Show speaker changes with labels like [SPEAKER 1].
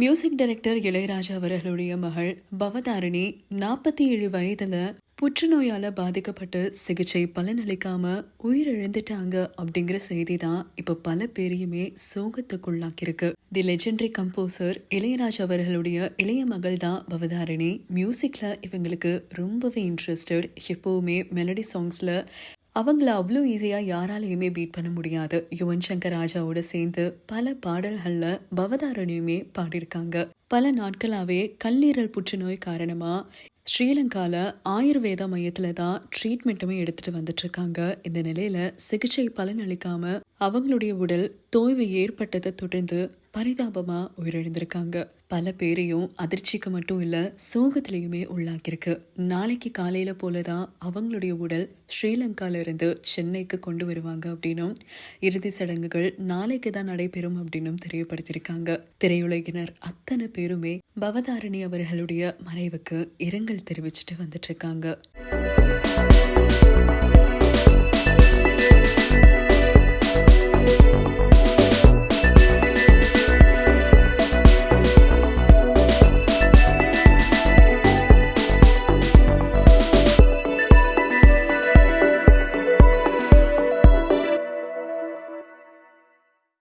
[SPEAKER 1] Music director Ilaiyaraaja அவர்களுடைய மகள் பவதாரிணி நாற்பத்தி ஏழு வயதுல புற்றுநோயால பாதிக்கப்பட்டு சிகிச்சை பலனளிக்காம உயிரிழந்துட்டாங்க அப்படிங்கிற செய்தி தான் இப்ப பல பேரையுமே சோகத்துக்குள்ளாக்கியிருக்கு. தி லெஜெண்டரி கம்போசர் இளையராஜா அவர்களுடைய இளைய மகள் தான் பவதாரிணி. மியூசிக்ல இவங்களுக்கு ரொம்பவே இன்ட்ரெஸ்டட் எப்பவுமே மெலடி சாங்ஸ்ல அவங்கள அவ்வளோ ஈஸியாக யாராலையுமே பீட் பண்ண முடியாது. யுவன் சங்கர் ராஜாவோட சேர்ந்து பல பாடல்களில் பவதாரணியுமே பாடியிருக்காங்க. பல நாட்களாகவே கல்லீரல் புற்றுநோய் காரணமாக ஸ்ரீலங்காவில் ஆயுர்வேதா மையத்தில் தான் ட்ரீட்மெண்ட்டுமே எடுத்துட்டு வந்துட்டுருக்காங்க. இந்த நிலையில் சிகிச்சை பலன் அளிக்காமல் அவங்களுடைய உடல் தோய்வு ஏற்பட்டதை தொடர்ந்து பரிதாபமா உயிரிழந்திருக்காங்க. பல பேரையும் அதிர்ச்சிக்கு மட்டும் இல்ல சோகத்திலையுமே உள்ளாக்கியிருக்கு. நாளைக்கு காலையில போலதான் அவங்களுடைய உடல் ஸ்ரீலங்கால இருந்து சென்னைக்கு கொண்டு வருவாங்க அப்படின்னும் இறுதி சடங்குகள் நாளைக்கு தான் நடைபெறும் அப்படின்னும் தெரியப்படுத்தியிருக்காங்க. திரையுலகினர் அத்தனை பேருமே பவதாரணி அவர்களுடைய மறைவுக்கு இரங்கல் தெரிவிச்சுட்டு வந்துட்டு இருக்காங்க.